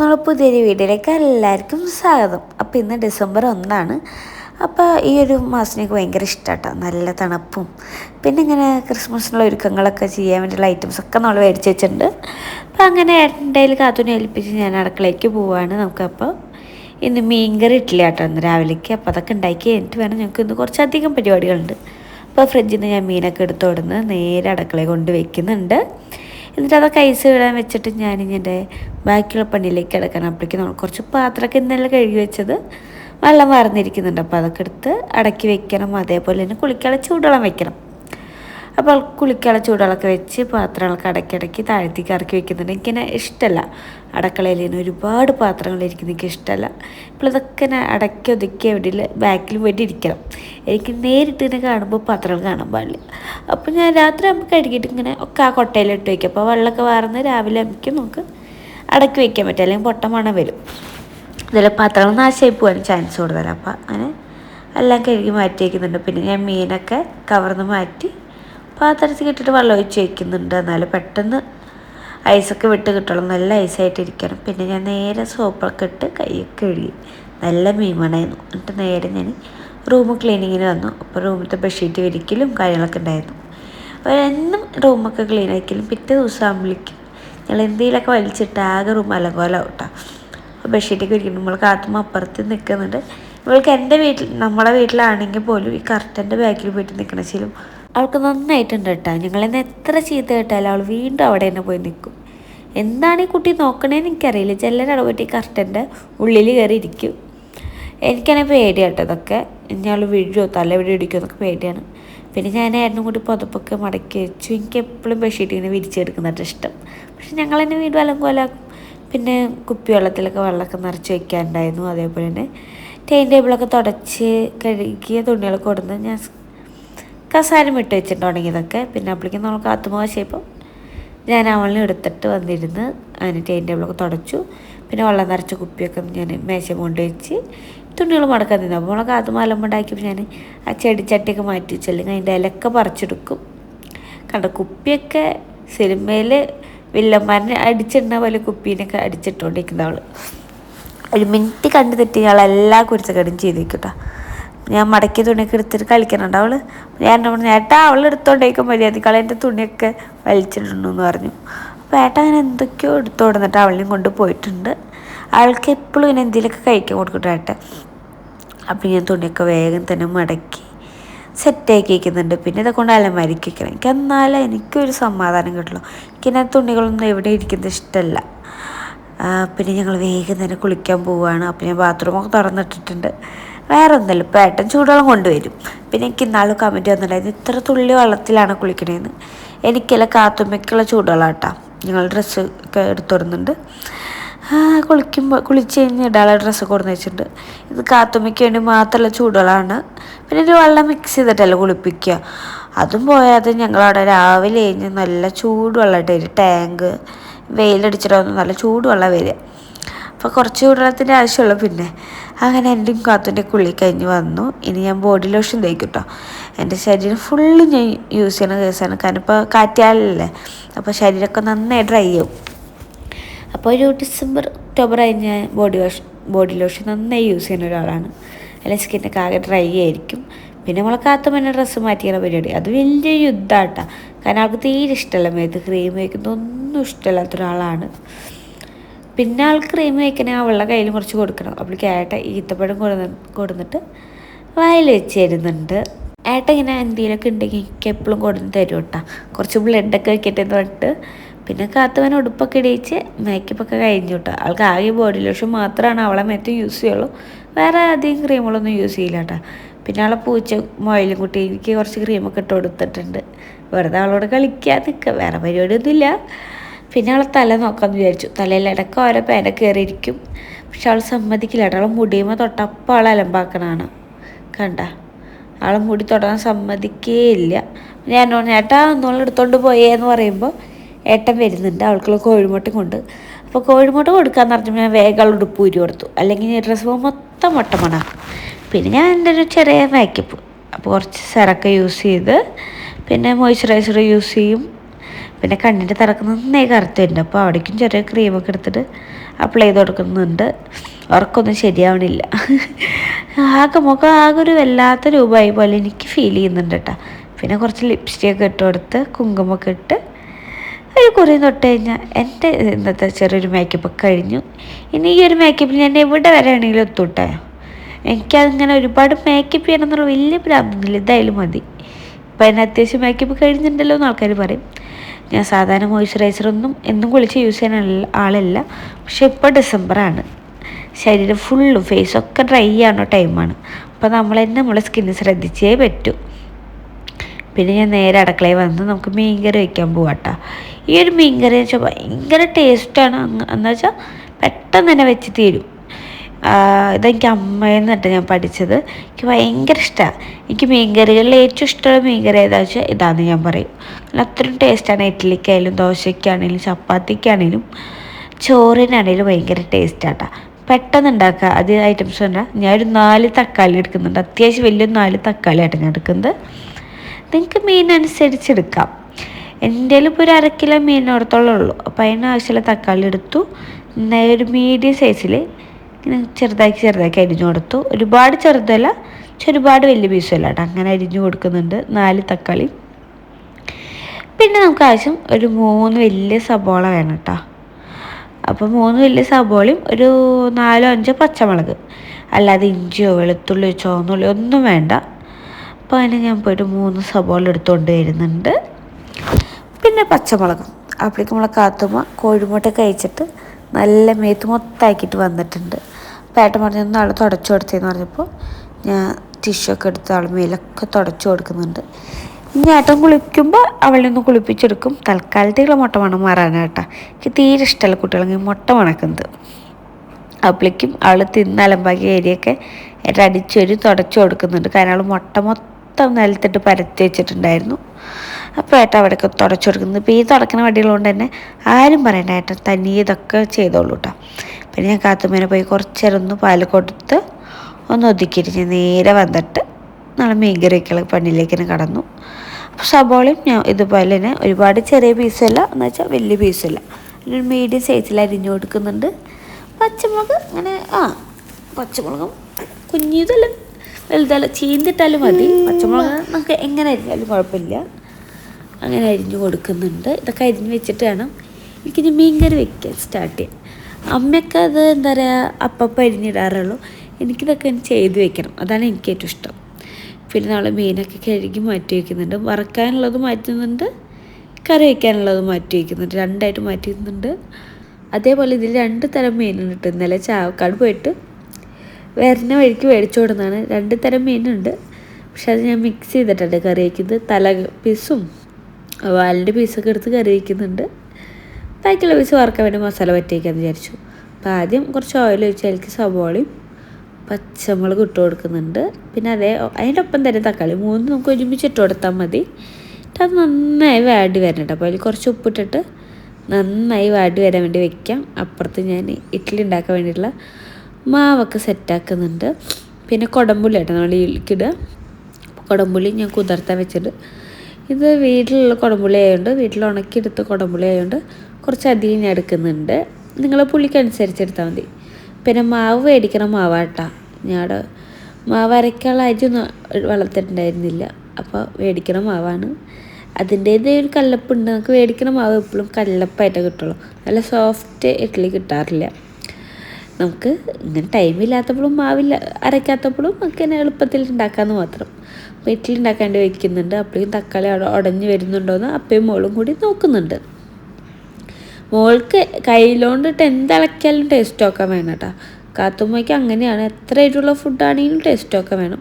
നമ്മൾ പുതിയൊരു വീഡിയോയിലേക്ക് എല്ലാവർക്കും സ്വാഗതം. അപ്പോൾ ഇന്ന് ഡിസംബർ ഒന്നാണ്. അപ്പോൾ ഈ ഒരു മാസത്തിനൊക്കെ ഭയങ്കര ഇഷ്ടമാട്ടോ നല്ല തണുപ്പും പിന്നെ ഇങ്ങനെ ക്രിസ്മസിനുള്ള ഒരുക്കങ്ങളൊക്കെ ചെയ്യാൻ വേണ്ടിയുള്ള ഐറ്റംസ് ഒക്കെ നമ്മൾ മേടിച്ച് വെച്ചിട്ടുണ്ട്. അപ്പോൾ അങ്ങനെ ഏട്ടന്റെ കയ്യിൽ കാത്തുനെ ഏൽപ്പിച്ച് ഞാൻ അടുക്കളയ്ക്ക് പോവുകയാണ് നമുക്കപ്പോൾ ഇന്ന് മീൻകറി ഇട്ടില്ല കേട്ടോ ഇന്ന് രാവിലേക്ക്. അപ്പോൾ അതൊക്കെ ഉണ്ടാക്കി എന്നിട്ട് വേണം ഞങ്ങൾക്ക് ഇന്ന് കുറച്ചധികം പരിപാടികളുണ്ട്. അപ്പോൾ ഫ്രിഡ്ജിൽ നിന്ന് ഞാൻ മീനൊക്കെ എടുത്തോടുന്ന് നേരെ അടുക്കളയിൽ കൊണ്ട് വെക്കുന്നുണ്ട്. എന്നിട്ട് അതൊക്കെ ഐസ് വിടാൻ വെച്ചിട്ട് എന്റെ ബാക്കിയുള്ള പണിയിലേക്ക് കിടക്കാൻ അപ്പോഴേക്കും കുറച്ച് പാത്രമൊക്കെ ഇന്നലെ കഴുകി വെച്ചത് വെള്ളം വാർന്നിരിക്കുന്നുണ്ട്. അപ്പോൾ അതൊക്കെ എടുത്ത് അടക്കി വെക്കണം. അതേപോലെ തന്നെ കുളിക്കാനുള്ള ചൂടുവെള്ളം വെക്കണം. അപ്പോൾ കുളിക്കാനുള്ള ചൂടുകളൊക്കെ വെച്ച് പാത്രങ്ങളൊക്കെ ഇടയ്ക്കിടയ്ക്ക് താഴത്തേക്ക് ഇറക്കി വെക്കുന്നുണ്ട്. എനിക്കിങ്ങനെ ഇഷ്ടമല്ല. അടക്കളയിൽ തന്നെ ഒരുപാട് പാത്രങ്ങൾ ഇരിക്കുന്ന എനിക്ക് ഇഷ്ടമല്ല. ഇപ്പോൾ ഇതൊക്കെ ഞാൻ അടക്കി ഒതുക്കി എവിടെ ബാക്കിൽ വേണ്ടി ഇരിക്കണം. എനിക്ക് നേരിട്ട് ഇങ്ങനെ കാണുമ്പോൾ പാത്രങ്ങൾ കാണാൻ പാടില്ല. അപ്പോൾ ഞാൻ രാത്രി നമുക്ക് കഴുകിയിട്ട് ഇങ്ങനെ ഒക്കെ ആ കൊട്ടയിലിട്ട് വയ്ക്കും അപ്പോൾ വെള്ളമൊക്കെ വാർന്ന് രാവിലെ നമുക്ക് നമുക്ക് അടക്കി വയ്ക്കാൻ പറ്റും. അല്ലെങ്കിൽ പൊട്ട വരും. ഇതെല്ലാം പാത്രങ്ങൾ നാശമായി പോകാൻ ചാൻസ് കൂടുതലാണ്. അപ്പോൾ അങ്ങനെ എല്ലാം കഴുകി മാറ്റി വയ്ക്കുന്നുണ്ട് പിന്നെ ഞാൻ മീനൊക്കെ കവർന്ന് മാറ്റി പാത്രത്തിൽ ഇട്ടിട്ട് വെള്ളം ഒഴിച്ച് വയ്ക്കുന്നുണ്ട് എന്നാലും പെട്ടെന്ന് ഐസൊക്കെ വിട്ട് കിട്ടണം. നല്ല ഐസായിട്ട് ഇരിക്കണം പിന്നെ ഞാൻ നേരെ സോപ്പൊക്കെ ഇട്ട് കൈയൊക്കെ കഴുകി. നല്ല മീൻ മണമായിരുന്നു എന്നിട്ട് നേരെ ഞാൻ റൂം ക്ലീനിങ്ങിന് വന്നു. അപ്പോൾ റൂമിലത്തെ ബെഡ്ഷീറ്റ് വിരിക്കലും കാര്യങ്ങളൊക്കെ ഉണ്ടായിരുന്നു. അപ്പോൾ എന്നും റൂമൊക്കെ ക്ലീൻ ആക്കിയാലും പിറ്റേ ദിവസം ആകുമ്പോഴേക്കും ഞങ്ങൾ എന്തെങ്കിലുമൊക്കെ വലിച്ചിട്ട് ആകെ റൂം അലങ്കോലാവും കേട്ടോ അപ്പോൾ ബെഡ്ഷീറ്റൊക്കെ വിരിക്കുന്നു നമ്മൾ കാത്തുമ്പോൾ അപ്പുറത്ത് നിൽക്കുന്നുണ്ട് ഇവൾക്ക് എന്റെ വീട്ടിൽ നമ്മളെ വീട്ടിലാണെങ്കിൽ പോലും ഈ കർട്ടന്റെ ബാക്കിൽ പോയിട്ട് നിൽക്കണ ശീലം അവൾക്ക് നന്നായിട്ടുണ്ട് കേട്ടോ. ഞങ്ങളെന്ന് എത്ര ചീത്ത കേട്ടാലും അവൾ വീണ്ടും അവിടെ തന്നെ പോയി നിൽക്കും. എന്താണ് ഈ കുട്ടി നോക്കണേന്ന് എനിക്കറിയില്ല. ചിലരവിടെ പോയിട്ട് ഈ കർട്ടന്റെ ഉള്ളിൽ കയറി ഇരിക്കും. എനിക്കാണെങ്കിൽ പേടിയാട്ടോ ഇതൊക്കെ. ഇനി അവൾ വീഴുമോ തല എവിടെ ഇടിക്കുമോ എന്നൊക്കെ പേടിയാണ്. പിന്നെ ഞാൻ ഏട്ടനും കൂടി പുതപ്പൊക്കെ മടക്കി വെച്ചു. എനിക്ക് എപ്പോഴും ബെഡ്ഷീറ്റ് ഇങ്ങനെ വിരിച്ചെടുക്കുന്നതായിട്ട് ഇഷ്ടം. പക്ഷെ ഞങ്ങൾ തന്നെ വീണ്ടും അലങ്കോലാക്കും പിന്നെ കുപ്പി വെള്ളത്തിലൊക്കെ വെള്ളമൊക്കെ നിറച്ച് വയ്ക്കാനുണ്ടായിരുന്നു അതേപോലെ തന്നെ ടൈം ടേബിളൊക്കെ തുടച്ച് കഴുകിയ തുണികളൊക്കെ കൊടുന്ന് ഞാൻ കസാരം ഇട്ട് വെച്ചിട്ടുണ്ടെങ്കിൽ ഇതൊക്കെ പിന്നെ അപ്പോഴേക്കും നമ്മൾ കാത്തുമോശയപ്പോൾ ഞാൻ അവളിനെ എടുത്തിട്ട് വന്നിരുന്ന് അതിന് ടൈം ടേബിളൊക്കെ തുടച്ചു. പിന്നെ വെള്ളം നിറച്ച കുപ്പിയൊക്കെ ഞാൻ മേശ കൊണ്ട് വെച്ച് തുണികൾ മടക്കാൻ നിന്നു. അപ്പോൾ നമ്മളെ കാത്തുമാലം ഉണ്ടാക്കിയപ്പോൾ ഞാൻ ആ ചെടിച്ചട്ടിയൊക്കെ മാറ്റി വെച്ചല്ലെങ്കിൽ അതിന്റെ ഇലക്കെ പറിച്ചെടുക്കും. കണ്ട കുപ്പിയൊക്കെ സിനിമയിൽ വില്ലന്മാരനെ അടിച്ചിടുന്ന പോലെ കുപ്പീനൊക്കെ അടിച്ചിട്ടുകൊണ്ടിരിക്കുന്ന അവൾ ഒരു മിനിറ്റ് കണ്ടു തെറ്റി എല്ലാ കുരുത്തക്കടും ഞാൻ മടക്കിയ തുണിയൊക്കെ എടുത്തിട്ട് കളിക്കുന്നുണ്ട്. അവൾ ഞാൻ പറഞ്ഞു ഏട്ടാ അവൾ എടുത്തോണ്ടേക്കും മര്യാദക്കാൾ എന്റെ തുണിയൊക്കെ വലിച്ചിട്ടുണ്ടെന്ന് പറഞ്ഞു. അപ്പോൾ ഏട്ടാ അങ്ങനെ എന്തൊക്കെയോ എടുത്തോടുന്നിട്ട് അവളെയും കൊണ്ട് പോയിട്ടുണ്ട്. അവൾക്ക് എപ്പോഴും ഇങ്ങനെ എന്തിലൊക്കെ കഴിക്കാൻ കൊടുക്കട്ടെ ഏട്ടെ. അപ്പം ഞാൻ തുണിയൊക്കെ വേഗം തന്നെ മടക്കി സെറ്റാക്കി വയ്ക്കുന്നുണ്ട് പിന്നെ ഇതൊക്കെ കൊണ്ട് അലമാരിക്ക് വയ്ക്കണം എനിക്ക് എന്നാലും എനിക്കൊരു സമാധാനം കിട്ടുള്ളൂ. എനിക്കിങ്ങനെ തുണികളൊന്നും എവിടെ ഇരിക്കുന്നത് ഇഷ്ടമല്ല പിന്നെ ഞങ്ങൾ വേഗം തന്നെ കുളിക്കാൻ പോവുകയാണ് അപ്പം ഞാൻ ബാത്റൂമൊക്കെ തുറന്നിട്ടിട്ടുണ്ട്. വേറെ ഒന്നുമില്ല ഇപ്പോൾ ഏട്ടൻ ചൂടുവെള്ളം കൊണ്ടുവരും. പിന്നെ എനിക്ക് ഇന്നാളും കമന്റ് വന്നിട്ടുണ്ടായിരുന്നു ഇത്ര തുള്ളി വെള്ളത്തിലാണ് കുളിക്കണേന്ന്. എനിക്കല്ല കാത്തുമ്മയ്ക്കുള്ള ചൂടുവെള്ളം കേട്ടോ ഞങ്ങൾ ഡ്രസ്സ് ഒക്കെ എടുത്തുവിടുന്നുണ്ട് കുളിക്കുമ്പോൾ കുളിച്ച് കഴിഞ്ഞ് ഇടാനുള്ള ഡ്രസ്സ് കൊടുന്ന് വെച്ചിട്ടുണ്ട്. ഇത് കാത്തുമ്മയ്ക്ക് വേണ്ടി മാത്രമുള്ള ചൂടുവെള്ളമാണ്. പിന്നെ ഒരു വെള്ളം മിക്സ് ചെയ്തിട്ടല്ല കുളിപ്പിക്കുക. അതും പോയാതെ ഞങ്ങളവിടെ രാവിലെ കഴിഞ്ഞ് നല്ല ചൂടുവെള്ളമായിട്ട് ഇട്ടൊരു ടാങ്ക് വെയിലടിച്ചിട്ടൊന്നും നല്ല ചൂടുവെള്ളം വരിക. അപ്പോൾ കുറച്ച് ചൂടുവെള്ളത്തിന്റെ ആവശ്യമുള്ളൂ. പിന്നെ അങ്ങനെ എന്റെയും കാത്തിന്റെ കുളി കഴിഞ്ഞ് വന്നു. ഇനി ഞാൻ ബോഡി ലോഷൻ തേക്കും കേട്ടോ എന്റെ ശരീരം ഫുള്ള് ഞാൻ യൂസ് ചെയ്യുന്ന കേസാണ് കാരണം ഇപ്പോൾ കാറ്റാലല്ലേ. അപ്പോൾ ശരീരമൊക്കെ നന്നായി ഡ്രൈ ആവും. അപ്പോൾ ഒരു ഡിസംബർ ഒക്ടോബർ ഞാൻ ബോഡി വാഷ് ബോഡി ലോഷൻ നന്നായി യൂസ് ചെയ്യുന്ന ഒരാളാണ്. അല്ലെങ്കിൽ സ്കിന്നൊക്കെ ആകെ ഡ്രൈ ആയിരിക്കും. പിന്നെ നമ്മളെ കാത്തും ഡ്രസ്സ് മാറ്റിക്കുന്ന പരിപാടി. അത് വലിയ യുദ്ധമാട്ടാ കാരണം അവൾക്ക് തീരെ ഇഷ്ടമല്ല മേത്ത് ക്രീം വയ്ക്കുന്നത്. ഒന്നും ഇഷ്ടമല്ലാത്ത ഒരാളാണ്. പിന്നെ ആൾ ക്രീം വയ്ക്കണേ അവളുടെ കയ്യിൽ കുറച്ച് കൊടുക്കണം. അവൾ ഏട്ട ഈത്തപ്പഴം കൊടുന്ന് കൊടുന്നിട്ട് വായിൽ വെച്ച് തരുന്നുണ്ട്. ഏട്ട ഇങ്ങനെ എന്തെങ്കിലുമൊക്കെ ഉണ്ടെങ്കിൽ എനിക്ക് എപ്പോഴും കൊടുന്ന് തരും കേട്ടോ. കുറച്ച് ബ്ലഡൊക്കെ വെക്കട്ടെ എന്ന് പറഞ്ഞിട്ട്. പിന്നെ കാത്തവൻ ഉടുപ്പൊക്കെ ഇടയിച്ച് മേക്കപ്പൊക്കെ കഴിഞ്ഞു കേട്ടോ. ആൾക്ക് ആകെ ബോഡി ലോഷൻ മാത്രമാണ് അവളെ മേത്ത് യൂസ് ചെയ്യുള്ളൂ. വേറെ അധികം ക്രീമുകളൊന്നും യൂസ് ചെയ്യില്ല കേട്ടോ. പിന്നെ അവളെ പൂച്ച മൊയിലും കുട്ടി എനിക്ക് കുറച്ച് ക്രീമൊക്കെ ഇട്ട് കൊടുത്തിട്ടുണ്ട്. വെറുതെ അവളോട് കളിക്കാൻ നിൽക്കുക വേറെ പരിപാടിയൊന്നുമില്ല. പിന്നെ അവളെ തല നോക്കാമെന്ന് വിചാരിച്ചു. തലയിൽ ഇടയ്ക്ക് ഓരോ പേന കയറിയിരിക്കും. പക്ഷെ അവൾ സമ്മതിക്കില്ല കേട്ടോ. അവളെ മുടിയുമ്പോൾ തൊട്ടപ്പോൾ അവളെ അലമ്പാക്കണാണ് കണ്ട? അവളെ മുടി തൊടാൻ സമ്മതിക്കേയില്ല. ഞാൻ പറഞ്ഞു ഏട്ടാ ഒന്നോളം എടുത്തോണ്ട് പോയേ എന്ന് പറയുമ്പോൾ ഏട്ടൻ വരുന്നുണ്ട്. അവൾക്കുള്ള കോഴിമുട്ട കൊണ്ട്. അപ്പോൾ കോഴിമുട്ട കൊടുക്കാന്ന് പറഞ്ഞപ്പോൾ ഞാൻ വേഗം ഉടുപ്പ് ഊരി കൊടുത്തു. അല്ലെങ്കിൽ ഡ്രസ്സ് പോകുമ്പോൾ മൊത്തം മുട്ടമണ പിന്നെ ഞാൻ എന്റെ ഒരു ചെറിയ മേക്കപ്പ് അപ്പോൾ കുറച്ച് സെറൊക്കെ യൂസ് ചെയ്ത് പിന്നെ മോയ്സ്ചറൈസർ യൂസ് ചെയ്യും. പിന്നെ കണ്ണിന്റെ തിറക്ക് നന്നായി കറുത്തുണ്ട് അപ്പോൾ അവിടേക്കും ചെറിയ ക്രീമൊക്കെ എടുത്തിട്ട് അപ്ലൈ ചെയ്ത് കൊടുക്കുന്നുണ്ട്. ഉറക്കൊന്നും ശരിയാവണില്ല. ആകെ മുഖം ആകെ ഒരു വല്ലാത്ത രൂപമായി പോലെ എനിക്ക് ഫീൽ ചെയ്യുന്നുണ്ട് കേട്ടോ പിന്നെ കുറച്ച് ലിപ്സ്റ്റിക്കൊക്കെ ഇട്ട് കൊടുത്ത് കുങ്കുമൊക്കെ ഇട്ട് ഒരു കുറേ തൊട്ട് കഴിഞ്ഞാൽ എന്റെ ഇന്നത്തെ ചെറിയൊരു മേക്കപ്പ് കഴിഞ്ഞു. ഇനി ഈ ഒരു മേക്കപ്പിൽ ഞാൻ എവിടെ വരെയാണെങ്കിലും എത്തൂട്ടെ? എനിക്കതിങ്ങനെ ഒരുപാട് മേക്കപ്പ് ചെയ്യണം എന്നുള്ള വലിയ ഭ്രാന്തൊന്നുമില്ല ഇതായാലും മതി. ഇപ്പം അതിന് അത്യാവശ്യം മേക്കപ്പ് കഴിഞ്ഞിട്ടുണ്ടല്ലോ എന്ന് ആൾക്കാർ പറയും. ഞാൻ സാധാരണ മോയ്സ്ചറൈസറൊന്നും എന്നും കുളിച്ച് യൂസ് ചെയ്യാനുള്ള ആളല്ല. പക്ഷെ ഇപ്പോൾ ഡിസംബറാണ് ശരീരം ഫുള്ളും ഫേസൊക്കെ ഡ്രൈ ആണോ ടൈമാണ് അപ്പോൾ നമ്മൾ തന്നെ നമ്മളെ സ്കിന്ന് ശ്രദ്ധിച്ചേ പറ്റൂ. പിന്നെ ഞാൻ നേരെ അടുക്കളയിൽ വന്ന് നമുക്ക് മീൻകറി വയ്ക്കാൻ പോവാട്ടോ. ഈ ഒരു മീൻകറി വെച്ചാൽ ഭയങ്കര ടേസ്റ്റാണ് എന്ന് വെച്ചാൽ പെട്ടെന്ന് തന്നെ വെച്ച് തീരും. ഇതെനിക്ക് അമ്മയിൽ നിന്നിട്ട് ഞാൻ പഠിച്ചത്. എനിക്ക് ഭയങ്കര ഇഷ്ടമാണ് എനിക്ക് മീൻകറികളിൽ ഏറ്റവും ഇഷ്ടമുള്ള മീൻകറി ഏതാ വെച്ചാൽ ഇതാണെന്ന് ഞാൻ പറയും. കാരണം അത്രയും ടേസ്റ്റാണ് ഇഡ്ഡലിക്കായാലും ദോശയ്ക്കാണെങ്കിലും ചപ്പാത്തിക്കാണെങ്കിലും ചോറിനാണെങ്കിലും ഭയങ്കര ടേസ്റ്റാട്ടാ പെട്ടെന്ന് ഉണ്ടാക്കുക അത് ഐറ്റംസ് ഞാൻ ഒരു നാല് തക്കാളി എടുക്കുന്നുണ്ട്. അത്യാവശ്യം വലിയൊരു നാല് തക്കാളി ആയിട്ട് ഞാൻ എടുക്കുന്നത്. നിങ്ങൾക്ക് മീൻ അനുസരിച്ചെടുക്കാം എന്റെ ഇപ്പോൾ ഒരു അര കിലോ മീനോടത്തോളം ഉള്ളൂ. അപ്പോൾ അതിനാവശ്യമുള്ള തക്കാളി എടുത്തു. ഒരു മീഡിയം സൈസിൽ ഇങ്ങനെ ചെറുതാക്കി ചെറുതാക്കി അരിഞ്ഞു കൊടുത്തു. ഒരുപാട് ചെറുതല്ല ഒരുപാട് വലിയ പീസുമല്ല കേട്ടോ. അങ്ങനെ അരിഞ്ഞു കൊടുക്കുന്നുണ്ട്. നാല് തക്കാളി. പിന്നെ നമുക്ക് ആവശ്യം ഒരു മൂന്ന് വലിയ സബോള വേണം കേട്ടോ. അപ്പോൾ മൂന്ന് വലിയ സബോളയും ഒരു നാലോ അഞ്ചോ പച്ചമുളക്. അല്ലാതെ ഇഞ്ചിയോ വെളുത്തുള്ളിയോ ചുവന്നുള്ളിയോ ഒന്നും വേണ്ട. അപ്പോൾ അതിന് ഞാൻ പോയിട്ട് മൂന്ന് സബോള എടുത്തുകൊണ്ട് വരുന്നുണ്ട്. പിന്നെ പച്ചമുളകും. അപ്പോഴേക്കും നമ്മളെ കാത്തുമ്മ കോഴിമുട്ട കഴിച്ചിട്ട് നല്ല മേത്ത് മൊത്തമാക്കിയിട്ട് വന്നിട്ടുണ്ട്. അപ്പോൾ ഏട്ടൻ പറഞ്ഞു ഒന്ന് ആൾ തുടച്ചു കൊടുത്തേന്ന് പറഞ്ഞപ്പോൾ ഞാൻ ടിഷ്യൂ ഒക്കെ എടുത്ത് ആൾ മേലൊക്കെ തുടച്ചു കൊടുക്കുന്നുണ്ട്. ഇനി ഏട്ടൻ കുളിക്കുമ്പോൾ അവളെ ഒന്ന് കുളിപ്പിച്ചെടുക്കും. തൽക്കാലത്തേക്കുള്ള മുട്ട മണം മാറാനാട്ടാ എനിക്ക് തീരെ ഇഷ്ടമല്ല കുട്ടികളെങ്കിൽ മുട്ട മണക്കുന്നത്. അപ്പോഴേക്കും അവൾ തിന്നലമ്പാക്കിയ ഏരിയൊക്കെ ഏട്ടൻ അടിച്ചൊരു തുടച്ചു കൊടുക്കുന്നുണ്ട്. കാരണം അവൾ മുട്ട മൊത്തം നിലത്തിട്ട് പരത്തി വെച്ചിട്ടുണ്ടായിരുന്നു. അപ്പോൾ ഏട്ടൻ അവിടെയൊക്കെ തുടച്ചു കൊടുക്കുന്നത് ഇപ്പോൾ ഈ തുടക്കുന്ന വടികളുകൊണ്ട് തന്നെ ആരും പറയണ്ട ഏട്ടൻ തനിയെ ഇതൊക്കെ ചെയ്തോളൂ കേട്ടോ പിന്നെ ഞാൻ കാത്തുമ്മേനെ പോയി കുറച്ച് നേരം ഒന്ന് പാൽ കൊടുത്ത് ഒന്ന് ഒതുക്കിയിട്ട് നേരെ വന്നിട്ട് നല്ല മീൻകറി പണിയിലേക്ക് തന്നെ കടന്നു. അപ്പോൾ സബോളയും ഞാൻ ഇതുപോലെ തന്നെ ഒരുപാട് ചെറിയ പീസല്ല എന്ന് വെച്ചാൽ വലിയ പീസല്ല ഒരു മീഡിയം സൈസിൽ അരിഞ്ഞു കൊടുക്കുന്നുണ്ട്. പച്ചമുളക് അങ്ങനെ ആ പച്ചമുളകും കുഞ്ഞിതല്ല വലുതല്ല ചീന്തിട്ടാലും മതി. പച്ചമുളക് നമുക്ക് എങ്ങനെ അരിഞ്ഞാലും കുഴപ്പമില്ല. അങ്ങനെ അരിഞ്ഞു കൊടുക്കുന്നുണ്ട്. ഇതൊക്കെ അരിഞ്ഞ് വെച്ചിട്ട് വേണം എനിക്കിനി മീൻകറി വെക്കാൻ സ്റ്റാർട്ട് ചെയ്യാം അമ്മയൊക്കെ അത് എന്താ പറയുക അപ്പപ്പം അരിഞ്ഞിടാറുള്ളൂ. എനിക്കിതൊക്കെ ചെയ്ത് വെക്കണം. അതാണ് എനിക്ക് ഏറ്റവും ഇഷ്ടം. പിന്നെ നമ്മൾ മീനൊക്കെ കഴുകി മാറ്റി വയ്ക്കുന്നുണ്ട് വറക്കാനുള്ളത് മാറ്റുന്നുണ്ട്. കറി വയ്ക്കാനുള്ളത് മാറ്റി വയ്ക്കുന്നുണ്ട് രണ്ടായിട്ട് മാറ്റി വയ്ക്കുന്നുണ്ട് അതേപോലെ ഇതിൽ രണ്ട് തരം മീനുണ്ട്. ഇന്നലെ ചാവക്കാട് പോയിട്ട് വരുന്ന വഴിക്ക് മേടിച്ചു കൊടുക്കുന്നതാണ് രണ്ട് തരം മീനുണ്ട്. പക്ഷെ അത് ഞാൻ മിക്സ് ചെയ്തിട്ടുണ്ട് കറി വയ്ക്കുന്നത് തല പീസും വാലിന്റെ പീസൊക്കെ എടുത്ത് കറി വയ്ക്കുന്നുണ്ട് ബാക്കിയുള്ള പീസ് വറക്കാൻ വേണ്ടി മസാല പറ്റിയേക്കാന്ന് വിചാരിച്ചു. അപ്പോൾ ആദ്യം കുറച്ച് ഓയിൽ ഒഴിച്ച് അതിലേക്ക് സവോളയും പച്ചമുളക് ഇട്ട് കൊടുക്കുന്നുണ്ട്. പിന്നെ അതേ അതിന്റെ ഒപ്പം തന്നെ തക്കാളി മൂന്ന് നമുക്ക് ഒരുമിച്ച് ഇട്ട് കൊടുത്താൽ മതി. അത് നന്നായി വാടി വരണം അപ്പോൾ അതിൽ കുറച്ച് ഉപ്പിട്ടിട്ട് നന്നായി വാടി വരാൻ വേണ്ടി വെക്കാം. അപ്പുറത്ത് ഞാൻ ഇഡ്ഡലി ഉണ്ടാക്കാൻ വേണ്ടിയിട്ടുള്ള മാവൊക്കെ സെറ്റാക്കുന്നുണ്ട്. പിന്നെ കുടമ്പുള്ളി ആട്ടോ നമ്മൾ ഇടുക. കുടമ്പുള്ളി ഞാൻ കുതിർത്താൻ വെച്ചിട്ട് ഇത് വീട്ടിലുള്ള കുടമ്പുളി ആയതുകൊണ്ട് വീട്ടിൽ ഉണക്കിയെടുത്ത കുടമ്പുളി ആയതുകൊണ്ട് കുറച്ചധികം ഞാൻ എടുക്കുന്നുണ്ട്. നിങ്ങൾ പുളിക്കനുസരിച്ച് എടുത്താൽ മതി. പിന്നെ മാവ് മേടിക്കണ മാവാട്ടാ. ഞാൻ മാവ് അരയ്ക്കാനുള്ള അരി ഒന്നും വളർത്തിട്ടുണ്ടായിരുന്നില്ല അപ്പോൾ മേടിക്കണ മാവാണ്. അതിന്റേതായ ഒരു കല്ലപ്പുണ്ട്. നമുക്ക് മേടിക്കണ മാവ് എപ്പോഴും കല്ലപ്പായിട്ടേ കിട്ടുള്ളൂ. നല്ല സോഫ്റ്റ് ഇഡ്ഡലി കിട്ടാറില്ല. നമുക്ക് ഇങ്ങനെ ടൈമില്ലാത്തപ്പോഴും മാവില്ല അരയ്ക്കാത്തപ്പോഴും നമുക്ക് തന്നെ എളുപ്പത്തിൽ ഉണ്ടാക്കാമെന്ന് മാത്രം. അപ്പോൾ ഇഡ്ഡലി വയ്ക്കുന്നുണ്ട് അപ്പോഴും തക്കാളി ഉടഞ്ഞു വരുന്നുണ്ടോയെന്ന് അപ്പയും മോളും കൂടി നോക്കുന്നുണ്ട്. മോൾക്ക് കയ്യിലോണ്ടിട്ട് എന്തളക്കിയാലും ടേസ്റ്റ് ഒക്കെ വേണം കേട്ടോ കാത്തുമ്മയ്ക്ക് അങ്ങനെയാണ്. എത്ര ആയിട്ടുള്ള ഫുഡാണെങ്കിലും ടേസ്റ്റ് ഒക്കെ വേണം.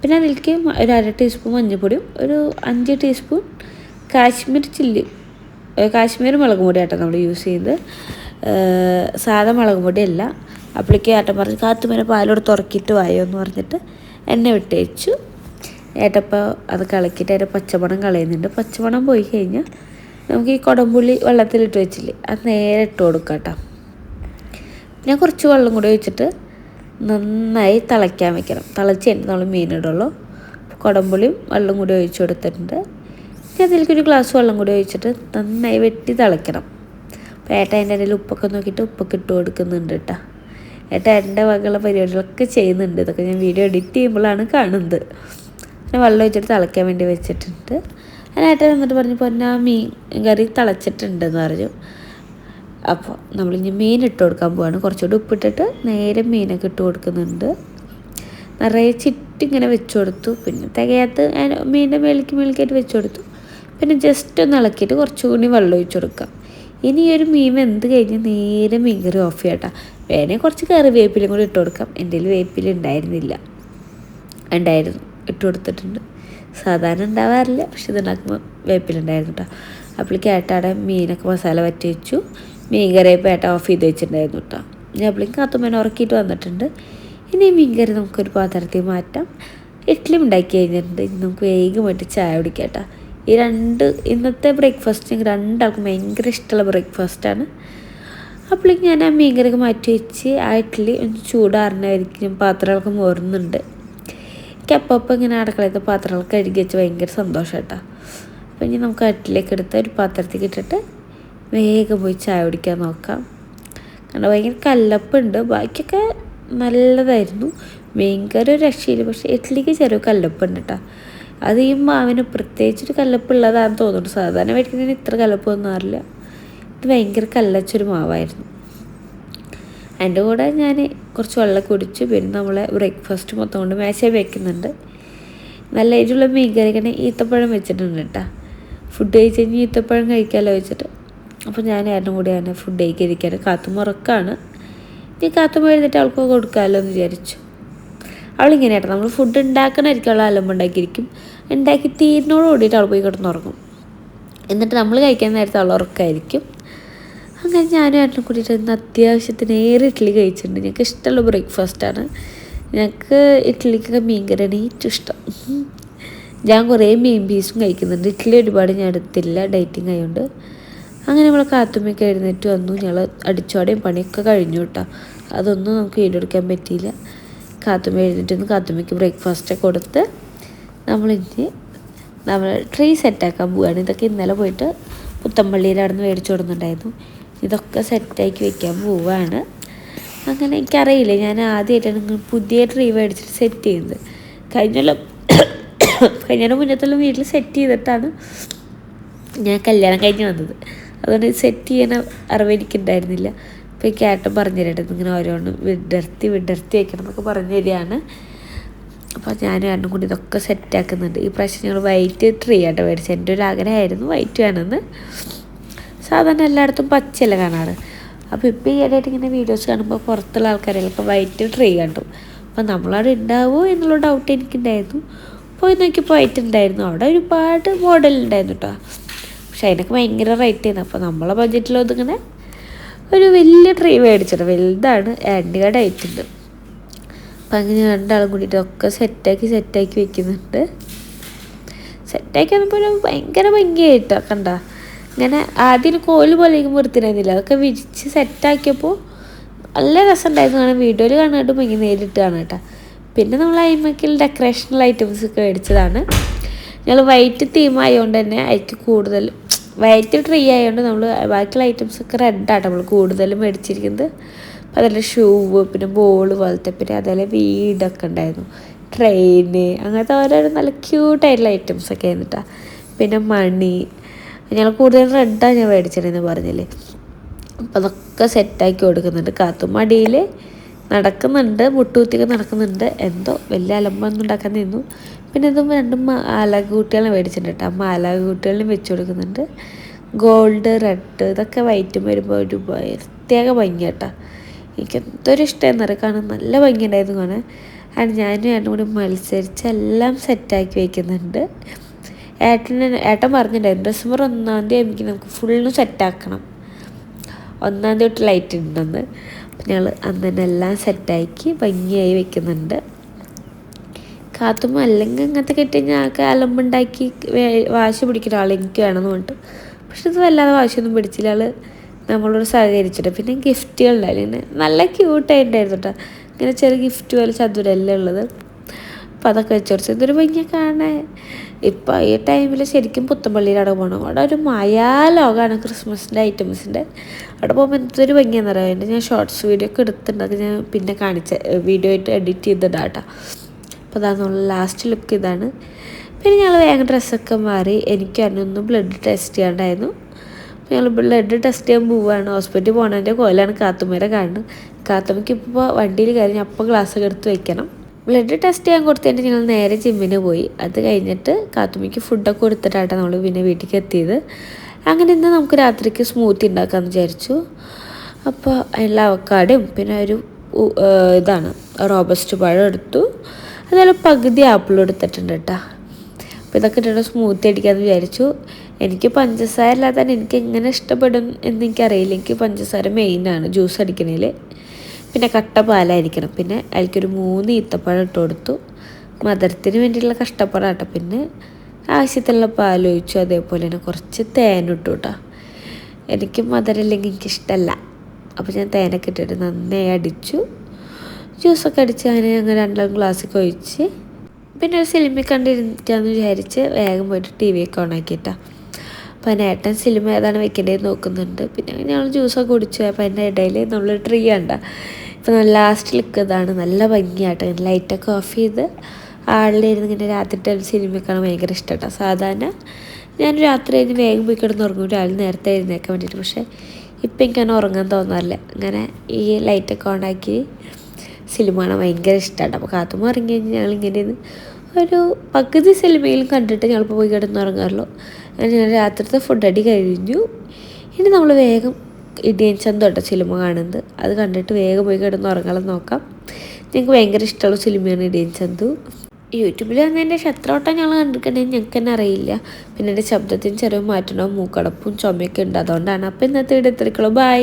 പിന്നെ അതിലേക്ക് ഒരു അര ടീസ്പൂൺ മഞ്ഞൾപ്പൊടിയും ഒരു അഞ്ച് ടീസ്പൂൺ കാശ്മീർ ചില്ലി കാശ്മീർ മുളക് പൊടി ആട്ടോ നമ്മൾ യൂസ് ചെയ്യുന്നത്. സാധാ മുളക് പൊടിയല്ല അപ്പോഴേക്ക് ആട്ടം പറഞ്ഞ് കാത്തുമ്മേനെ പാലോട് തുറക്കിയിട്ട് വായോ എന്ന് പറഞ്ഞിട്ട് എണ്ണ വിട്ടേച്ചു. ഏട്ടപ്പോൾ അത് കളക്കിയിട്ട് അതിന്റെ പച്ചമണം കളയുന്നുണ്ട്. പച്ചമണം പോയി കഴിഞ്ഞാൽ നമുക്ക് ഈ കുടംപുള്ളി വെള്ളത്തിലിട്ട് വെച്ചില്ലേ അത് നേരെ ഇട്ട് കൊടുക്കാം കേട്ടോ. ഞാൻ കുറച്ച് വെള്ളം കൂടി ഒഴിച്ചിട്ട് നന്നായി തിളയ്ക്കാൻ വെക്കണം. തിളച്ച് കഴിഞ്ഞിട്ട് നമ്മൾ മീനിടുള്ളൂ കുടംപുളിയും വെള്ളം കൂടി ഒഴിച്ചു കൊടുത്തിട്ടുണ്ട്. ഇനി അതിലേക്ക് ഒരു ഗ്ലാസ് വെള്ളം കൂടി ഒഴിച്ചിട്ട് നന്നായി വെട്ടി തിളയ്ക്കണം. അപ്പോൾ ഏട്ട അതിന്റെ ഇടയിൽ ഉപ്പൊക്കെ നോക്കിയിട്ട് ഉപ്പൊക്കെ ഇട്ട് കൊടുക്കുന്നുണ്ട് കേട്ടോ. ഏട്ട എന്റെ വകയുള്ള പരിപാടികളൊക്കെ ചെയ്യുന്നുണ്ട്. ഇതൊക്കെ ഞാൻ വീഡിയോ എഡിറ്റ് ചെയ്യുമ്പോഴാണ് കാണുന്നത്. പിന്നെ വെള്ളം ഒഴിച്ചിട്ട് തിളയ്ക്കാൻ വേണ്ടി വെച്ചിട്ടുണ്ട്. അതിനായിട്ട് എന്നിട്ട് പറഞ്ഞു പൊന്നാ മീൻ കറി തിളച്ചിട്ടുണ്ടെന്ന് പറഞ്ഞു. അപ്പോൾ നമ്മളിനി മീൻ ഇട്ട് കൊടുക്കാൻ പോവാണ്. കുറച്ചുകൂടി ഉപ്പിട്ടിട്ട് നേരെ മീനൊക്കെ ഇട്ട് കൊടുക്കുന്നുണ്ട്. നിറയെ ചിറ്റിങ്ങനെ വെച്ച് കൊടുത്തു. പിന്നെ തികയാത്ത മീനിന്റെ മേലേക്ക് മേലേക്കായിട്ട് വെച്ച് കൊടുത്തു. പിന്നെ ജസ്റ്റ് ഒന്ന് ഇളക്കിയിട്ട് കുറച്ചുകൂടി വെള്ളം ഒഴിച്ച് കൊടുക്കാം. ഇനി ഈ ഒരു മീൻ വെന്ത് കഴിഞ്ഞ് നേരെ മീൻ കറി ഓഫ് ചെയ്യട്ടാ. വേണേൽ കുറച്ച് കറിവേപ്പിലും കൂടി ഇട്ട് കൊടുക്കാം. എന്റെ കയ്യിൽ വേപ്പില ഉണ്ടായിരുന്നില്ല. ഉണ്ടായിരുന്നു. ഇട്ട് കൊടുത്തിട്ടുണ്ട്. സാധാരണ ഉണ്ടാവാറില്ല. പക്ഷെ ഇതുണ്ടാക്കുമ്പോൾ വേപ്പിലുണ്ടായിരുന്നു കേട്ടോ അപ്പോൾ കേട്ടാടെ മീനൊക്കെ മസാല വറ്റി വെച്ചു. മീൻ കറിയപ്പോൾ ഏട്ട ഓഫ് ചെയ്ത് വെച്ചിട്ടുണ്ടായിരുന്നു കേട്ടോ ഞാൻ അപ്പോഴേക്കും കാത്തുമ്മേനെ ഉറക്കിയിട്ട് വന്നിട്ടുണ്ട്. ഇനി ഈ മീൻ കറി നമുക്കൊരു പാത്രത്തിൽ മാറ്റാം. ഇഡ്ഡലി ഉണ്ടാക്കി കഴിഞ്ഞിട്ടുണ്ട്. നമുക്ക് വേഗമായിട്ട് ചായ കുടിക്കാം ഈ രണ്ട് ഇന്നത്തെ ബ്രേക്ക്ഫാസ്റ്റ് ഞങ്ങൾക്ക് രണ്ടാൾക്കും ഭയങ്കര ഇഷ്ടമുള്ള ബ്രേക്ക്ഫാസ്റ്റാണ് അപ്പോഴേക്കും ഞാൻ ആ മീൻ കറിയൊക്കെ മാറ്റി വെച്ച് ആ ഇഡ്ഡലി ഒന്ന് ചൂടാറിനായിരിക്കും പാത്രങ്ങളൊക്കെ മോറുന്നുണ്ട്. അപ്പം ഇങ്ങനെ അടുക്കളയത്തെ പാത്രങ്ങൾ കഴുകി വെച്ച് ഭയങ്കര സന്തോഷം കേട്ടോ അപ്പോൾ ഇനി നമുക്ക് അട്ടിലേക്ക് എടുത്ത് ഒരു പാത്രത്തിൽ ഇട്ടിട്ട് വേഗം പോയി ചായ കുടിക്കാൻ നോക്കാം. കാരണം ഭയങ്കര കല്ലപ്പുണ്ട്. ബാക്കിയൊക്കെ നല്ലതായിരുന്നു. ഭയങ്കര ഒരു രക്ഷയില്ല. പക്ഷേ ഇഡ്ഡലിക്ക് ചെറിയ കല്ലപ്പുണ്ട് കേട്ടോ അത് ഈ മാവിന് പ്രത്യേകിച്ചൊരു കല്ലപ്പുള്ളതാണെന്ന് തോന്നുന്നുണ്ട്. സാധാരണ മേടിക്കുന്നതിന് ഇത്ര കല്ലപ്പൊന്നും അറിയില്ല ഇത് ഭയങ്കര കല്ലച്ചൊരു മാവായിരുന്നു. അതിന്റെ കൂടെ ഞാൻ കുറച്ച് വെള്ളം കുടിച്ച് പിന്നെ നമ്മളെ ബ്രേക്ക്ഫാസ്റ്റ് മൊത്തം കൊണ്ട് മേശ വെക്കുന്നുണ്ട്. നല്ല എരിവുള്ള മീൻ കറിക്കണ ഈത്തപ്പഴം വെച്ചിട്ടുണ്ട് കേട്ടോ. ഫുഡ് കഴിച്ച് കഴിഞ്ഞ് ഈത്തപ്പഴം കഴിക്കാമല്ലോ വെച്ചിട്ട്. അപ്പോൾ ഞാൻ ഏട്ടനും കൂടിയാണ് ഫുഡ് കഴിക്കാതിരിക്കാൻ കാത്തുമുറക്കാണ് ഇനി കാത്തുമ്പോൾ എഴുതിട്ട് അവൾക്ക് കൊടുക്കാമല്ലോ എന്ന് വിചാരിച്ചു. അവളിങ്ങനെ ഏട്ടാ നമ്മൾ ഫുഡ് ഉണ്ടാക്കണമായിരിക്കും അവൾ അലമ്പ് ഉണ്ടാക്കിയിരിക്കും. ഉണ്ടാക്കി തീരിനോട് കൂടിയിട്ട് അവൾ പോയി കിടന്നുറങ്ങും. എന്നിട്ട് നമ്മൾ കഴിക്കാൻ നേരത്തെ അവൾ ഉറക്കമായിരിക്കും അങ്ങനെ ഞാനും ഏട്ടനും കൂടിയിട്ട് ഇന്ന് അത്യാവശ്യത്തിന് ഏറെ ഇഡ്ഡലി കഴിച്ചിട്ടുണ്ട്. ഞങ്ങൾക്ക് ഇഷ്ടമുള്ള ബ്രേക്ക്ഫാസ്റ്റാണ് ഞങ്ങൾക്ക് ഇഡ്ഡലിക്കൊക്കെ മീൻ കറിയാണ് ഏറ്റവും ഇഷ്ടം. ഞാൻ കുറേ മീൻ പീസും കഴിക്കുന്നുണ്ട്. ഇഡ്ഡലി ഒരുപാട് ഞാൻ എടുത്തില്ല ഡയറ്റിങ് ആയതുകൊണ്ട് അങ്ങനെ നമ്മൾ കാത്തുമ്മയൊക്കെ എഴുന്നേറ്റ് വന്നു. ഞങ്ങൾ അടിച്ചോടെയും പണിയൊക്കെ കഴിഞ്ഞു കേട്ടോ. അതൊന്നും നമുക്ക് വീടെടുക്കാൻ പറ്റിയില്ല. കാത്തുമ്മ എഴുന്നേറ്റ് വന്ന് കാത്തുമ്മയ്ക്ക് ബ്രേക്ക്ഫാസ്റ്റ് കൊടുത്ത് നമ്മളിനി നമ്മൾ ട്രീ സെറ്റാക്കാൻ പോവുകയാണ് ഇതൊക്കെ ഇന്നലെ പോയിട്ട് പുത്തമ്പള്ളിയിൽ അവിടെ മേടിച്ചു കൊടുക്കുന്നുണ്ടായിരുന്നു ഇതൊക്കെ സെറ്റാക്കി വെക്കാൻ പോവാണ്. അങ്ങനെ എനിക്കറിയില്ല ഞാൻ ആദ്യമായിട്ടാണ് പുതിയ ട്രീ മേടിച്ചിട്ട് സെറ്റ് ചെയ്യുന്നത്. കഴിഞ്ഞ കഴിഞ്ഞ മുന്നത്തുള്ള വീട്ടിൽ സെറ്റ് ചെയ്തിട്ടാണ് ഞാൻ കല്യാണം കഴിഞ്ഞ് വന്നത്. അതുകൊണ്ട് സെറ്റ് ചെയ്യാൻ അറിവ് എനിക്കുണ്ടായിരുന്നില്ല. അപ്പോൾ ഈ കേട്ടൻ പറഞ്ഞു തരട്ടെ ഇങ്ങനെ ഓരോന്നും വിടർത്തി വിടർത്തി വയ്ക്കണം എന്നൊക്കെ പറഞ്ഞു തരികയാണ്. അപ്പോൾ ഞാൻ രണ്ടും കൂടി ഇതൊക്കെ സെറ്റാക്കുന്നുണ്ട് ഈ പ്രാവശ്യം ഞങ്ങൾ വൈറ്റ് ട്രീ ആട്ടോ മേടിച്ചത്. എന്റെ ഒരു ആഗ്രഹമായിരുന്നു വൈറ്റ് വേണമെന്ന്. സാധാരണ എല്ലായിടത്തും പച്ചയല്ല കാണാറ്? അപ്പോൾ ഇപ്പോൾ ഈ ഇടയായിട്ട് ഇങ്ങനെ വീഡിയോസ് കാണുമ്പോൾ പുറത്തുള്ള ആൾക്കാരെല്ലാം വൈറ്റ് ട്രീ കണ്ടു. അപ്പോൾ നമ്മളവിടെ ഉണ്ടാവുമോ എന്നുള്ള ഡൗട്ട് എനിക്കുണ്ടായിരുന്നു. പോയി നോക്കിയപ്പോൾ വൈറ്റ് ഉണ്ടായിരുന്നു അവിടെ ഒരുപാട് മോഡൽ ഉണ്ടായിരുന്നു കേട്ടോ പക്ഷെ അതിനൊക്കെ ഭയങ്കര റേറ്റ് ചെയ്യുന്നു അപ്പോൾ നമ്മളെ ബഡ്ജറ്റിൽ ഒതുങ്ങനെ ഒരു വലിയ ട്രീ മേടിച്ചിട്ട് വലുതാണ് ആന്റിയുടെ ആയിട്ടുണ്ട് അപ്പം അങ്ങനെ രണ്ടാളും കൂടിയിട്ട് ഒക്കെ സെറ്റാക്കി സെറ്റാക്കി വെക്കുന്നുണ്ട്. സെറ്റാക്കി വന്നപ്പോൾ ഭയങ്കര ഭംഗിയായിട്ടോ കണ്ട. ഇങ്ങനെ ആദ്യം കോൽ പോലെ ഇരിക്കുമ്പോൾ വൃത്തിനായിരുന്നില്ല അതൊക്കെ വിരിച്ച് സെറ്റാക്കിയപ്പോൾ നല്ല രസമുണ്ടായിരുന്നു കാണാൻ. വീഡിയോയിൽ കാണാട്ടും ഭയങ്കര നേരിട്ട് കാണാം കേട്ടോ. പിന്നെ നമ്മൾ അയിമക്കിൽ ഡെക്കറേഷണൽ ഐറ്റംസ് ഒക്കെ മേടിച്ചതാണ്. ഞങ്ങൾ വൈറ്റ് തീം ആയതുകൊണ്ട് തന്നെ അതിക്ക് കൂടുതൽ വൈറ്റ് ട്രീ ആയതുകൊണ്ട് നമ്മൾ ബാക്കിയുള്ള ഐറ്റംസ് ഒക്കെ റെഡാണ് നമ്മൾ കൂടുതലും മേടിച്ചിരിക്കുന്നത്. അപ്പോൾ അതിൽ ഷൂവ് പിന്നെ ബോൾ പോലത്തെ പിന്നെ അതേപോലെ വീടൊക്കെ ഉണ്ടായിരുന്നു. ട്രെയിന് അങ്ങനത്തെ ഓരോരോ നല്ല ക്യൂട്ടായിട്ടുള്ള ഐറ്റംസ് ഒക്കെ ആയിരുന്നിട്ടാ പിന്നെ മണി ഞങ്ങൾ കൂടുതൽ റെഡാണ് ഞാൻ മേടിച്ചിരുന്നത് പറഞ്ഞില്ലേ. അപ്പം അതൊക്കെ സെറ്റാക്കി കൊടുക്കുന്നുണ്ട്. കാത്തും മടിയിൽ നടക്കുന്നുണ്ട് മുട്ടുകുത്തിയൊക്കെ നടക്കുന്നുണ്ട്. എന്തോ വലിയ അലമ്പൊന്നും ഉണ്ടാക്കാൻ നിന്നു. പിന്നെ ഇതും രണ്ട് മാലാകൂട്ടികളെ മേടിച്ചിട്ടുണ്ട് കേട്ടോ. ആ മാലാകൂട്ടികളിലും വെച്ച് കൊടുക്കുന്നുണ്ട്. ഗോൾഡ് റെഡ് ഇതൊക്കെ വൈറ്റ് വരുമ്പോൾ ഒരു പ്രത്യേക ഭംഗി കേട്ടോ. എനിക്ക് എന്തൊരു ഇഷ്ടമായിരുന്നു കാണാൻ. നല്ല ഭംഗി ഉണ്ടായിരുന്നു കാണാൻ. ആണ് ഞാനും ഏട്ടനും കൂടി മത്സരിച്ച് എല്ലാം സെറ്റാക്കി വയ്ക്കുന്നുണ്ട് ഏട്ടന് ഏട്ടൻ പറഞ്ഞിട്ടുണ്ടായിരുന്നു ഡിസംബർ ഒന്നാം തീയതി ആയിരിക്കും നമുക്ക് ഫുള്ള് സെറ്റാക്കണം ഒന്നാം തീയതി തൊട്ട് ലൈറ്റ് ഉണ്ടെന്ന്. അപ്പം ഞങ്ങൾ അന്ന് തന്നെ എല്ലാം സെറ്റാക്കി ഭംഗിയായി വെക്കുന്നുണ്ട്. കാത്തുമ്പോൾ അല്ലെങ്കിൽ അങ്ങനത്തെ കെട്ടി ആൾക്ക് അലമ്പുണ്ടാക്കി വാശി പിടിക്കുന്ന ആൾ എനിക്ക് വേണമെന്ന് പറഞ്ഞിട്ട്. പക്ഷെ ഇത് വല്ലാതെ വാശിയൊന്നും പിടിച്ചില്ല. ആൾ നമ്മളോട് സഹകരിച്ചിട്ട്. പിന്നെ ഗിഫ്റ്റുകൾ ഉണ്ടായിരുന്നു ഇങ്ങനെ നല്ല ക്യൂട്ടായിട്ടുണ്ടായിരുന്നു കേട്ടോ ഇങ്ങനെ ചെറിയ ഗിഫ്റ്റ് പോലെ ചതുരല്ല ഉള്ളത്. അപ്പം അതൊക്കെ വെച്ച് കൊടുത്ത്. ഇതൊരു ഭംഗിയെ കാണാൻ. ഇപ്പം ഈ ടൈമിൽ ശരിക്കും പുത്തമ്പള്ളിയിലവിടെ പോകണം അവിടെ ഒരു മായാലോകമാണ് ക്രിസ്മസിന്റെ ഐറ്റംസിന്റെ അവിടെ പോകുമ്പോൾ എന്തൊരു ഭംഗിയാണെന്ന് അറിയാം അതിന്റെ ഞാൻ ഷോർട്സ് വീഡിയോ ഒക്കെ അത് ഞാൻ പിന്നെ കാണിച്ച വീഡിയോ ആയിട്ട് എഡിറ്റ് ചെയ്തിടാട്ടോ അപ്പോൾ അതാണ് ലാസ്റ്റ് ലുക്ക് ഇതാണ്. പിന്നെ ഞങ്ങൾ വേഗം ഡ്രസ്സൊക്കെ മാറി. എനിക്ക് അതിനൊന്ന് ബ്ലഡ് ടെസ്റ്റ് ചെയ്യാണ്ടായിരുന്നു. അപ്പോൾ ഞങ്ങൾ ബ്ലഡ് ടെസ്റ്റ് ചെയ്യാൻ പോവുകയാണ് ഹോസ്പിറ്റലിൽ പോകണതിന്റെ കോലാണ് കാത്തുമ്മേരെ കാണുന്നത്. കാത്തുമ്മയ്ക്ക് ഇപ്പോൾ വണ്ടിയിൽ കയറി അപ്പോൾ ഗ്ലാസ്സൊക്കെ എടുത്ത് വെക്കണം. ബ്ലഡ് ടെസ്റ്റ് ചെയ്യാൻ കൊടുത്തിട്ട് ഞങ്ങൾ നേരെ ജിമ്മിന് പോയി. അത് കഴിഞ്ഞിട്ട് കാത്തുമിക്ക് ഫുഡൊക്കെ കൊടുത്തിട്ടാണ് നമ്മൾ പിന്നെ വീട്ടിലേക്ക് എത്തിയത്. അങ്ങനെ ഇന്ന് നമുക്ക് രാത്രിക്ക് സ്മൂത്തി ഉണ്ടാക്കാമെന്ന് വിചാരിച്ചു. അപ്പോൾ അതിനുള്ള അവക്കാടും പിന്നെ ഒരു ഇതാണ് റോബസ്റ്റ് പഴം എടുത്തു. അതുപോലെ പകുതി ആപ്പിൾ എടുത്തിട്ടുണ്ട് കേട്ടോ അപ്പോൾ ഇതൊക്കെ ഇട്ടിട്ട് സ്മൂത്തി അടിക്കാമെന്ന് വിചാരിച്ചു. എനിക്ക് പഞ്ചസാര ഇല്ലാതെ എനിക്ക് എങ്ങനെ ഇഷ്ടപ്പെടും എന്ന് എനിക്കറിയില്ല. എനിക്ക് പഞ്ചസാര മെയിനാണ് ജ്യൂസ് അടിക്കണേൽ പിന്നെ കട്ട പാലായിരിക്കണം. പിന്നെ അതിലേക്കൊരു മൂന്ന് ഈത്തപ്പഴം ഇട്ട് കൊടുത്തു. മധുരത്തിന് വേണ്ടിയിട്ടുള്ള കഷ്ടപ്പാടാട്ടോ. പിന്നെ ആവശ്യത്തിലുള്ള പാൽ ഒഴിച്ചു. അതേപോലെ തന്നെ കുറച്ച് തേനിട്ടു കേട്ടോ. എനിക്ക് മധുരമില്ലെങ്കിൽ എനിക്കിഷ്ടമല്ല അപ്പോൾ ഞാൻ തേനൊക്കെ ഇട്ടിട്ട് നന്നായി അടിച്ചു. ജ്യൂസൊക്കെ അടിച്ച് അങ്ങനെ ഞങ്ങൾ രണ്ടാം ഗ്ലാസ്സിൽ ഒഴിച്ച്. പിന്നെ ഒരു സിനിമ കണ്ടിരിക്കാമെന്ന് വിചാരിച്ച് വേഗം പോയിട്ട് ടി വി ഒക്കെ ഓണാക്കിയിട്ടാ അപ്പോൾ ഏട്ടൻ സിനിമ ഏതാണ് വെക്കേണ്ടത് നോക്കുന്നുണ്ട്. പിന്നെ ഞങ്ങൾ ജ്യൂസൊക്കെ കുടിച്ചു അപ്പോൾ അതിന്റെ ഇടയിൽ നമ്മൾ ട്രീ കണ്ട. ഇപ്പോൾ നല്ല ലാസ്റ്റ് ലുക്ക് ഇതാണ്. നല്ല ഭംഗിയായിട്ട് ലൈറ്റൊക്കെ ഓഫ് ചെയ്ത് ആളിലിരുന്ന് ഇങ്ങനെ രാത്രിത്തെ സിനിമ കാണാൻ ഭയങ്കര ഇഷ്ടമാട്ടോ സാധാരണ ഞാൻ രാത്രി കഴിഞ്ഞ് വേഗം പോയി കിടന്ന് ഉറങ്ങും. രാവിലെ നേരത്തെ എഴുന്നേക്കാൻ വേണ്ടിയിട്ട്. പക്ഷേ ഇപ്പം എനിക്കങ്ങനെ ഉറങ്ങാൻ തോന്നാറില്ല. അങ്ങനെ ഈ ലൈറ്റൊക്കെ ഓണാക്കി സിനിമ കാണാൻ ഭയങ്കര ഇഷ്ടമാണ് അപ്പോൾ കാത്തുമ്പോൾ ഇറങ്ങി കഴിഞ്ഞ് ഞങ്ങളിങ്ങനെ ഒരു പകുതി സിനിമയിലും കണ്ടിട്ട് ഞങ്ങളിപ്പോൾ പോയി കിടന്നുറങ്ങാറുള്ളൂ അങ്ങനെ രാത്രിത്തെ ഫുഡ് അടി കഴിഞ്ഞു. ഇനി നമ്മൾ വേഗം ഇടിയൻ ചന്തോട്ട സിനിമ കാണുന്നത്. അത് കണ്ടിട്ട് വേഗം പോയി കിടന്ന് ഉറങ്ങാൻ നോക്കാം. ഞങ്ങൾക്ക് ഭയങ്കര ഇഷ്ടമുള്ള സിനിമയാണ് ഇടിയൻ ചന്തു. യൂട്യൂബിൽ വന്ന് എന്റെ ശത്രോട്ടം ഞങ്ങൾ കണ്ടിട്ടുണ്ടെങ്കിൽ ഞങ്ങൾക്ക് തന്നെ അറിയില്ല. പിന്നെ എന്റെ ശബ്ദത്തിന് ചെറിയ മാറ്റണോ മൂക്കടപ്പും ചുമയൊക്കെ ഉണ്ട്. അതുകൊണ്ടാണ് അപ്പോൾ ഇന്നത്തെ വീഡിയോ എത്തിരിക്കുള്ളൂ ബൈ